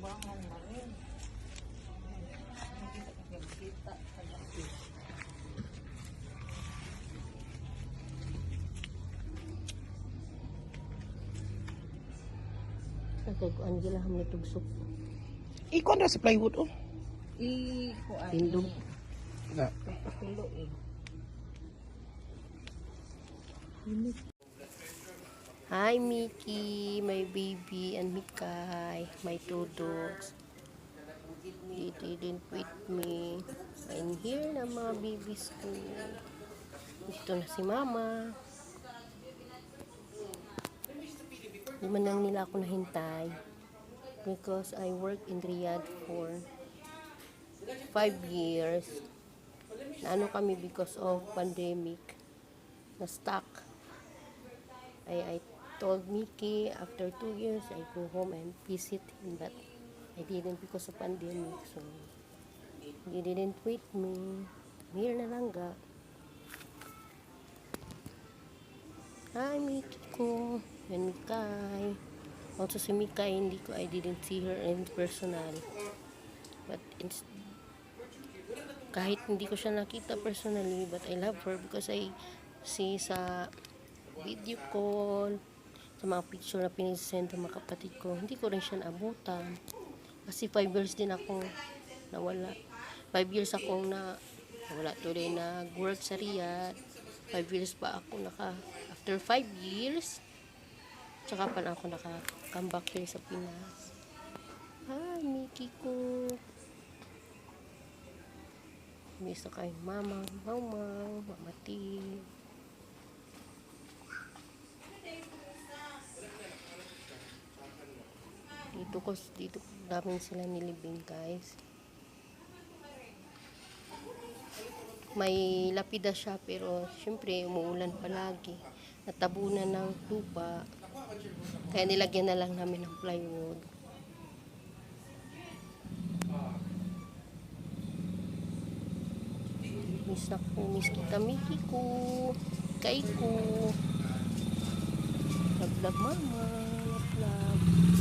Kawahan na rin. Kita sa ko ang gilaham ni tugsok. Ikaw na sa plywood oh. I-kuan. Tindog. Na. Patulo eh. Hi Mickey, my baby, and Mikay, my two dogs. They didn't with me. I'm here na mga babies ko. Dito na si mama. Di man lang nila ako nahintay. Because I work in Riyadh for five years. Naano kami because of pandemic. Na stuck. I, I told Mickey after two years I go home and visit him but I didn't because of pandemic so he didn't wait me. Here na lang ga. Hi Mickey. Ko and Mikay also si Mikay hindi ko I didn't see her in personal. But kahit hindi ko siya nakita personally but I love her because I see sa video call sa mga picture na pinisend ng mga kapatid ko hindi ko rin siya naabutan. Kasi 5 years din ako nawala. 5 years akong na nawala tuloy nag work sa Riyadh. 5 years pa ako naka after 5 years tsaka pa ako naka come here sa Pinas. Hi Mickey ko. Miss na kay mama, mama, mamati. Dito ko, dito namin sila nilibing guys. May lapida siya pero syempre umuulan palagi. Natabunan ng lupa. Kaya nilagyan na lang namin ng plywood. Miss na ko, miss kita Miki ko. Kay ko. Love, love mama. Love, love.